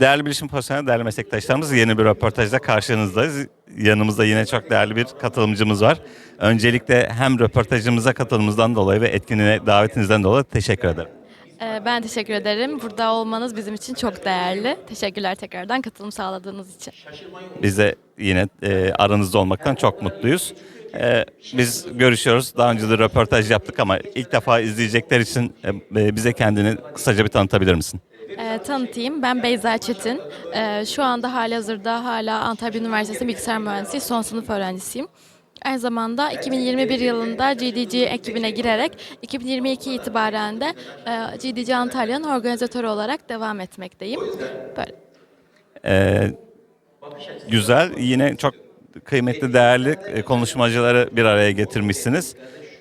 Değerli bilişim profesyonel, değerli meslektaşlarımız yeni bir röportajda karşınızdayız. Yanımızda yine çok değerli bir katılımcımız var. Öncelikle hem röportajımıza katılımınızdan dolayı ve etkinliğe davetinizden dolayı teşekkür ederim. Ee, Ben teşekkür ederim. Burada olmanız bizim için çok değerli. Teşekkürler tekrardan katılım sağladığınız için. Biz de yine e, aranızda olmaktan çok mutluyuz. E, biz görüşüyoruz. Daha önce de röportaj yaptık ama ilk defa izleyecekler için e, bize kendini kısaca bir tanıtabilir misin? Ee, tanıtayım. Ben Beyza Çetin. Ee, şu anda halihazırda hala Antalya Üniversitesi Bilgisayar Mühendisliği son sınıf öğrencisiyim. Aynı zamanda 2021 yılında GDG ekibine girerek 2022 itibaren de e, GDG Antalya'nın organizatörü olarak devam etmekteyim. Böyle. Ee, güzel. Yine çok kıymetli, değerli e, konuşmacıları bir araya getirmişsiniz.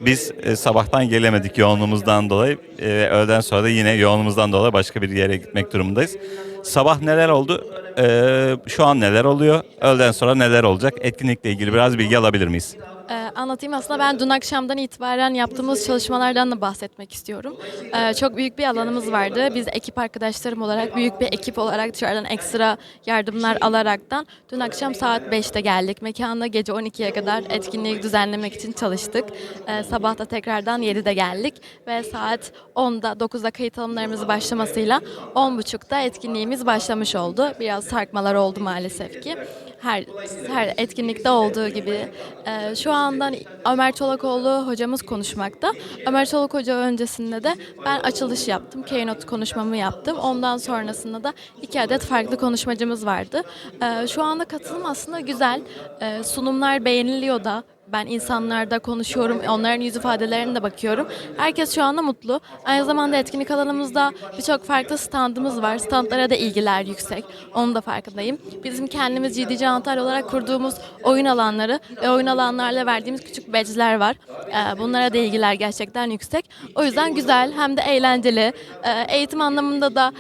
Biz e, sabahtan gelemedik yoğunluğumuzdan dolayı e, öğleden sonra da yine yoğunluğumuzdan dolayı başka bir yere gitmek durumundayız. Sabah neler oldu? Ee, şu an neler oluyor? Öğleden sonra neler olacak? Etkinlikle ilgili biraz bilgi alabilir miyiz? Ee, anlatayım aslında ben dün akşamdan itibaren yaptığımız çalışmalardan da bahsetmek istiyorum. Ee, çok büyük bir alanımız vardı. Biz ekip arkadaşlarım olarak büyük bir ekip olarak dışarıdan ekstra yardımlar alaraktan dün akşam saat 5'te geldik. Mekanda gece 12'ye kadar etkinliği düzenlemek için çalıştık. Ee, sabah da tekrardan 7'de geldik ve saat 10'da 9'da kayıt alımlarımız başlamasıyla 10.30'da etkinliğimiz başlamış oldu. Biraz sarkmalar oldu maalesef ki her her etkinlikte olduğu gibi. Ee, şu andan Ömer Çolakoğlu hocamız konuşmakta. Ömer Çolak Hoca öncesinde de ben açılış yaptım. Keynote konuşmamı yaptım. Ondan sonrasında da iki adet farklı konuşmacımız vardı. Ee, şu anda katılım aslında güzel. Ee, sunumlar beğeniliyor da. Ben insanlarda konuşuyorum, onların yüz ifadelerine de bakıyorum. Herkes şu anda mutlu. Aynı zamanda etkinlik alanımızda birçok farklı standımız var. Standlara da ilgiler yüksek. Onun da farkındayım. Bizim kendimiz GDC Antalya olarak kurduğumuz oyun alanları ve oyun alanlarla verdiğimiz küçük badge'ler var. Ee, Bunlara da ilgiler gerçekten yüksek. O yüzden güzel hem de eğlenceli. Ee, Eğitim anlamında da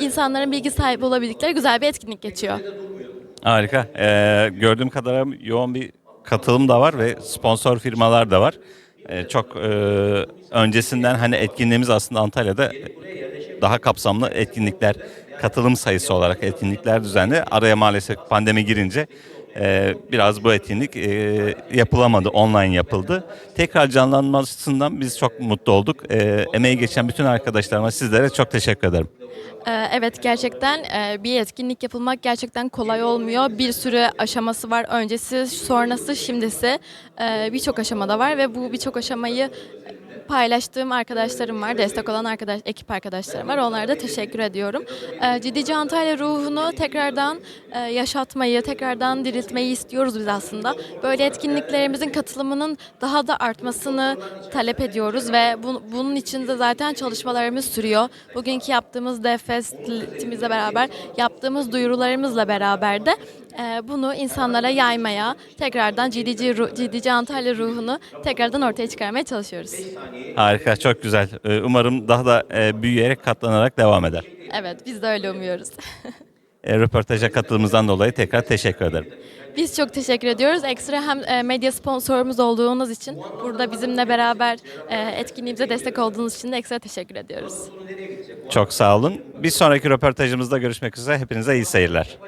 insanların bilgi sahibi olabildikleri güzel bir etkinlik geçiyor. Harika. Ee, gördüğüm kadarıyla yoğun bir katılım da var ve sponsor firmalar da var. Ee, çok e, öncesinden hani etkinliğimiz aslında Antalya'da daha kapsamlı etkinlikler, katılım sayısı olarak etkinlikler düzenli. Araya maalesef pandemi girince e, biraz bu etkinlik e, yapılamadı, online yapıldı. Tekrar canlanmasından biz çok mutlu olduk. E, emeği geçen bütün arkadaşlarıma sizlere çok teşekkür ederim. Ee, Evet gerçekten e, bir etkinlik yapılmak gerçekten kolay olmuyor. Bir sürü aşaması var. Öncesi, sonrası, şimdisi Ee, birçok aşamada var ve bu birçok aşamayı paylaştığım arkadaşlarım var. Destek olan arkadaş, ekip arkadaşlarım var. Onlara da teşekkür ediyorum. Ee, Ciddici Antalya ruhunu tekrardan e, yaşatmayı, tekrardan diriltmeyi istiyoruz biz aslında. Böyle etkinliklerimizin katılımının daha da artmasını talep ediyoruz ve bu- bunun için de zaten çalışmalarımız sürüyor. Bugünkü yaptığımız Defest'imizle beraber yaptığımız duyurularımızla beraber de e, bunu insanlara yaymaya, tekrardan GDC, GDC Antalya ruhunu tekrardan ortaya çıkarmaya çalışıyoruz. Harika, çok güzel. Ee, Umarım daha da e, büyüyerek, katlanarak devam eder. Evet, biz de öyle umuyoruz. E, röportaja katıldığımızdan dolayı tekrar teşekkür ederim. Biz çok teşekkür ediyoruz. Ekstra hem e, medya sponsorumuz olduğunuz için, burada bizimle beraber e, etkinliğimize destek olduğunuz için de ekstra teşekkür ediyoruz. Çok sağ olun. Bir sonraki röportajımızda görüşmek üzere. Hepinize iyi seyirler.